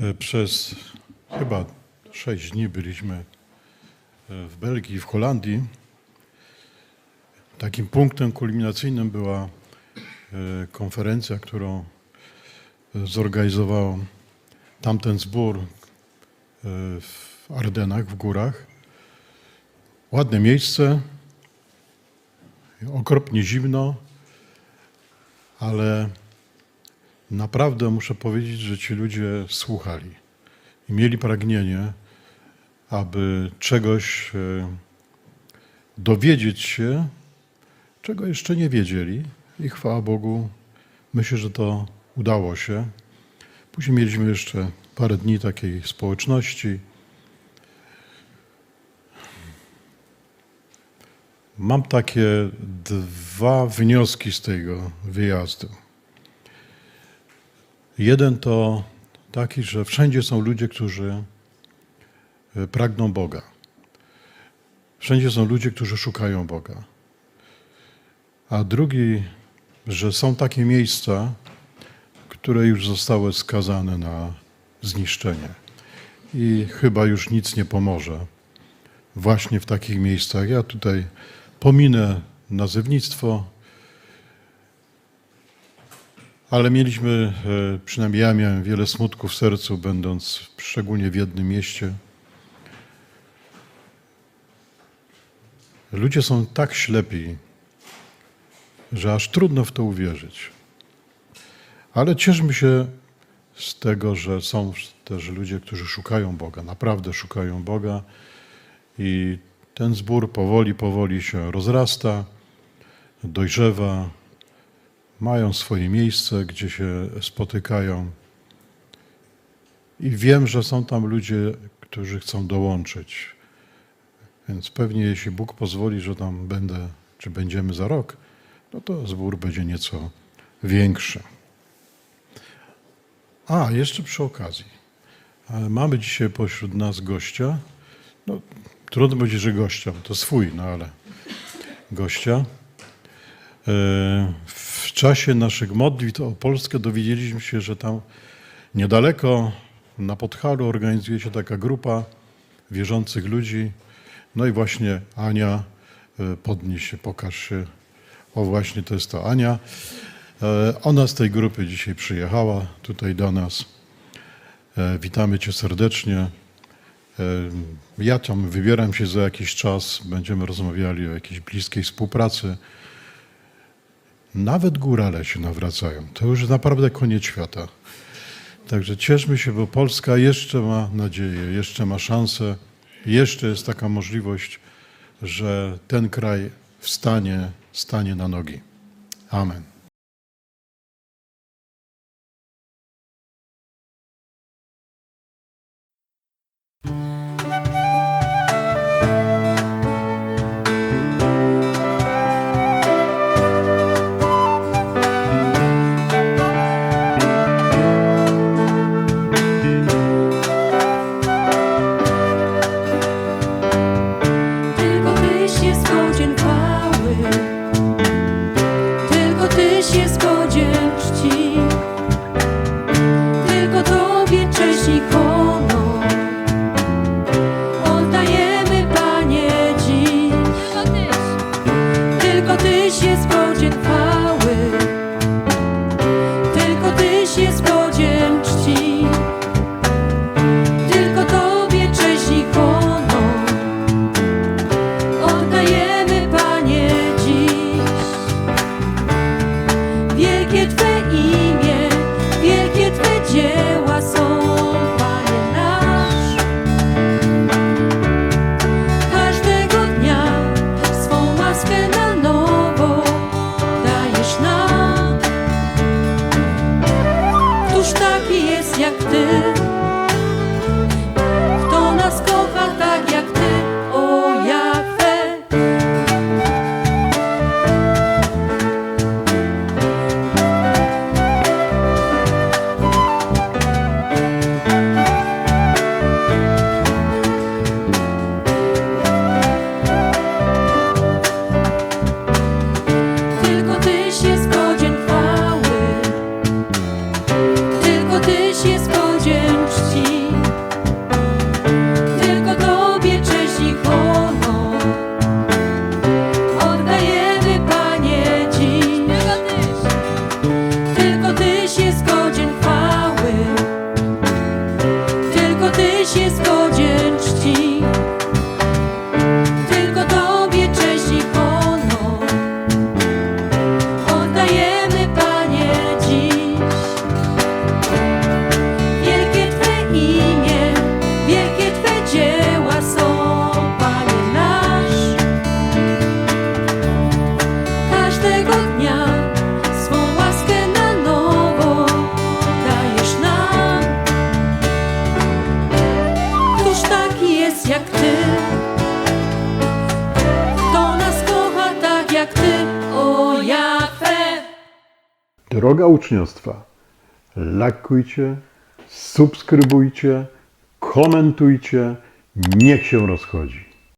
E, Przez chyba sześć dni byliśmy e, w Belgii w Holandii. Takim punktem kulminacyjnym była e, konferencja, którą zorganizował tamten zbór w Ardenach, w górach. Ładne miejsce, okropnie zimno, ale naprawdę muszę powiedzieć, że ci ludzie słuchali i mieli pragnienie, aby czegoś e, dowiedzieć się, czego jeszcze nie wiedzieli. I chwała Bogu, myślę, że to udało się. Później mieliśmy jeszcze parę dni takiej społeczności. Mam takie dwa wnioski z tego wyjazdu. Jeden to taki, że wszędzie są ludzie, którzy e, pragną Boga. Wszędzie są ludzie, którzy szukają Boga. A drugi, że są takie miejsca, które już zostały skazane na zniszczenie. I chyba już nic nie pomoże właśnie w takich miejscach. Ja tutaj pominę nazewnictwo, ale mieliśmy, e, przynajmniej ja miałem wiele smutku w sercu, będąc szczególnie w jednym mieście. Ludzie są tak ślepi, że aż trudno w to uwierzyć. Ale cieszmy się z tego, że są też ludzie, którzy szukają Boga, naprawdę szukają Boga i ten zbór powoli, powoli się rozrasta, dojrzewa, mają swoje miejsce, gdzie się spotykają. I wiem, że są tam ludzie, którzy chcą dołączyć. Więc pewnie, jeśli Bóg pozwoli, że tam będę, czy będziemy za rok, no to zbór będzie nieco większy. A, jeszcze przy okazji. e, Mamy dzisiaj pośród nas gościa. No, trudno powiedzieć, że gościa, bo to swój, no ale gościa. Czasie naszych modlitw o Polskę dowiedzieliśmy się, że tam niedaleko na Podhalu organizuje się taka grupa wierzących ludzi. No i właśnie Ania, e, podnieś się, pokaż się. O właśnie, to jest to Ania. E, Ona z tej grupy dzisiaj przyjechała tutaj do nas. E, Witamy Cię serdecznie. Ja tam wybieram się za jakiś czas. Będziemy rozmawiali o jakiejś bliskiej współpracy. Nawet górale się nawracają. To już naprawdę koniec świata. Także cieszmy się, bo Polska jeszcze ma nadzieję, jeszcze ma szansę, jeszcze jest taka możliwość, że ten kraj wstanie, stanie na nogi. Amen. Tyś jest godzien czci, tylko Tobie cześć i honor. Oddajemy, Panie, dziś Wielkie Twe Droga uczniostwa, lajkujcie, subskrybujcie, komentujcie, niech się rozchodzi.